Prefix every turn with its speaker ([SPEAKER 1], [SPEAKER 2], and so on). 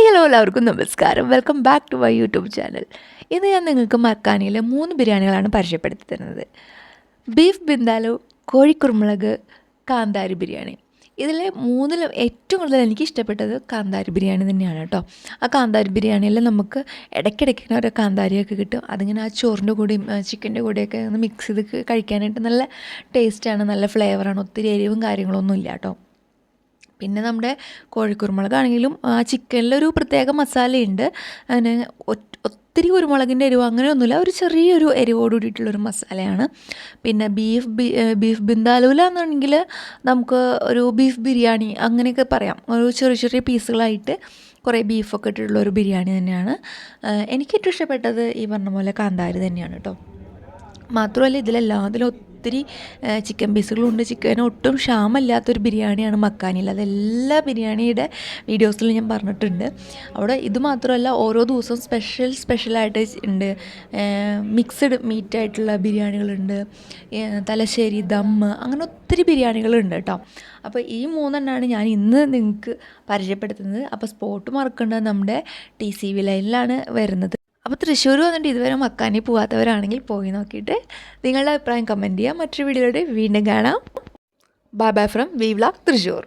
[SPEAKER 1] Hi hello എല്ലാവർക്കും നമസ്കാരം. Welcome back to my YouTube channel ഇന്ന് ഞാൻ നിങ്ങൾക്ക് മക്കാനിയിലെ മൂന്ന് ബിരിയാണികളാണ് പരിചയപ്പെടുത്തി തരുന്നത്. ബീഫ് ബിന്ദാലു കോഴിക്കുരുമുളക് കാന്താരി ബിരിയാണി. ഇതിലെ മൂന്നിലും ഏറ്റവും കൂടുതൽ എനിക്ക് ഇഷ്ടപ്പെട്ടത് കാന്താരി ബിരിയാണി തന്നെയാണ് കേട്ടോ ആ കാന്താരി ബിരിയാണിയിൽ നമുക്ക് ഇടയ്ക്കിടയ്ക്ക് ഇങ്ങനെ ഓരോ കാന്താരിയൊക്കെ കിട്ടും. അതിങ്ങനെ ആ ചോറിന്റെ കൂടെയും ചിക്കന്റെ കൂടെയൊക്കെ ഒന്ന് മിക്സ് ചെയ്ത് കഴിക്കാനായിട്ട് നല്ല ടേസ്റ്റാണ് നല്ല ഫ്ലേവറാണ് ഒത്തിരി എരിവും കാര്യങ്ങളൊന്നും ഇല്ല കേട്ടോ പിന്നെ നമ്മുടെ കോഴിക്കുരുമുളകാണെങ്കിലും ആ ചിക്കനിലൊരു പ്രത്യേക മസാലയുണ്ട്. അതിന് ഒത്തിരി കുരുമുളകിന്റെ എരിവ് അങ്ങനെയൊന്നുമില്ല. ഒരു ചെറിയൊരു എരിവോട് കൂടിയിട്ടുള്ളൊരു മസാലയാണ്. പിന്നെ ബീഫ് ബീഫ് ബിന്ദാലൂല എന്നുണ്ടെങ്കിൽ നമുക്ക് ഒരു ബീഫ് ബിരിയാണി അങ്ങനെയൊക്കെ പറയാം. ഒരു ചെറിയ ചെറിയ പീസുകളായിട്ട് കുറേ ബീഫൊക്കെ ഇട്ടിട്ടുള്ള ഒരു ബിരിയാണി തന്നെയാണ്. എനിക്ക് ഏറ്റവും ഇഷ്ടപ്പെട്ടത് ഈ പറഞ്ഞ പോലെ കാന്താരി തന്നെയാണ് കേട്ടോ. മാത്രമല്ല ഇതിലെല്ലാത്തിലും ഒത്തിരി ചിക്കൻ പീസുകളുണ്ട് ചിക്കൻ ഒട്ടും ക്ഷാമമില്ലാത്തൊരു ബിരിയാണിയാണ് മക്കാനിൽ. അതെല്ലാ ബിരിയാണിയുടെ വീഡിയോസിലും ഞാൻ പറഞ്ഞിട്ടുണ്ട്. അവിടെ ഇത് മാത്രമല്ല ഓരോ ദിവസവും സ്പെഷ്യൽ സ്പെഷ്യലായിട്ട് ഉണ്ട്. മിക്സഡ് മീറ്റ് ആയിട്ടുള്ള ബിരിയാണികളുണ്ട്. തലശ്ശേരി ദമ്മ് അങ്ങനെ ഒത്തിരി ബിരിയാണികളുണ്ട് കേട്ടോ. അപ്പോൾ ഈ മൂന്നെണ്ണമാണ് ഞാൻ ഇന്ന് നിങ്ങൾക്ക് പരിചയപ്പെടുത്തുന്നത്. അപ്പോൾ സ്പോട്ട് മറക്കേണ്ടത് നമ്മുടെ ടി സി വി ലൈനിലാണ് വരുന്നത്. അപ്പോൾ തൃശ്ശൂർ വന്നിട്ട് ഇതുവരെ മക്കാനി പോകാത്തവരാണെങ്കിൽ പോയി നോക്കിയിട്ട് നിങ്ങളുടെ അഭിപ്രായം കമന്റ് ചെയ്യാം. മറ്റൊരു വീഡിയോയുടെ വീണ്ടും കാണാം. Bye bye from V vlog Thrissur.